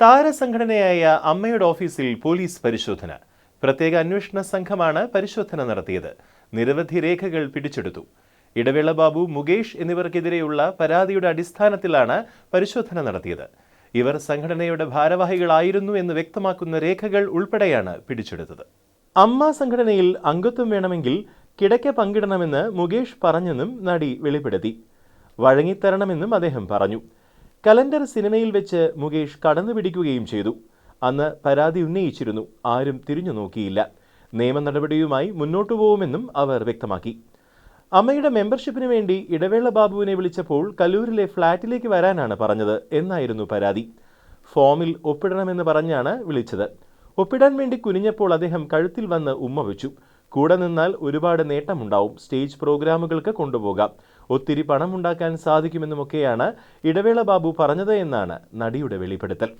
താരസംഘടനയായ അമ്മയുടെ ഓഫീസിൽ പോലീസ് പരിശോധന. പ്രത്യേക അന്വേഷണ സംഘമാണ് പരിശോധന നടത്തിയത്. നിരവധി രേഖകൾ പിടിച്ചെടുത്തു. ഇടവേള ബാബു മുകേഷ് എന്നിവർക്കെതിരെയുള്ള പരാതിയുടെ അടിസ്ഥാനത്തിലാണ് പരിശോധന നടത്തിയത്. ഇവർ സംഘടനയുടെ ഭാരവാഹികളായിരുന്നു എന്ന് വ്യക്തമാക്കുന്ന രേഖകൾ ഉൾപ്പെടെയാണ് പിടിച്ചെടുത്തത്. അമ്മ സംഘടനയിൽ അംഗത്വം വേണമെങ്കിൽ കിടക്ക പങ്കിടണമെന്ന് മുകേഷ് പറഞ്ഞെന്നും നടി വെളിപ്പെടുത്തി. വഴങ്ങിത്തരണമെന്നും അദ്ദേഹം പറഞ്ഞു. കലണ്ടർ സിനിമയിൽ വെച്ച് മുകേഷ് കടന്നുപിടിക്കുകയും ചെയ്തു. അന്ന് പരാതി ഉന്നയിച്ചിരുന്നു. ആരും തിരിഞ്ഞു നോക്കിയില്ല. നിയമ നടപടിയുമായി മുന്നോട്ടു പോകുമെന്നും അവർ വ്യക്തമാക്കി. അമ്മയുടെ മെമ്പർഷിപ്പിന് വേണ്ടി ഇടവേള ബാബുവിനെ വിളിച്ചപ്പോൾ കല്ലൂരിലെ ഫ്ളാറ്റിലേക്ക് വരാനാണ് പറഞ്ഞത് എന്നായിരുന്നു പരാതി. ഫോമിൽ ഒപ്പിടണമെന്ന് പറഞ്ഞാണ് വിളിച്ചത്. ഒപ്പിടാൻ വേണ്ടി കുനിഞ്ഞപ്പോൾ അദ്ദേഹം കഴുത്തിൽ വന്ന് ഉമ്മ വെച്ചു. കൂടെ നിന്നാൽ ഒരുപാട് നേട്ടമുണ്ടാവും. സ്റ്റേജ് പ്രോഗ്രാമുകൾക്ക് കൊണ്ടുപോകാം. ഒത്തിരി പണമുണ്ടാക്കാൻ സാധിക്കുമെന്നുമൊക്കെയാണ് ഇടവേള ബാബു പറഞ്ഞത് എന്നാണ് നടിയുടെ വെളിപ്പെടുത്തൽ.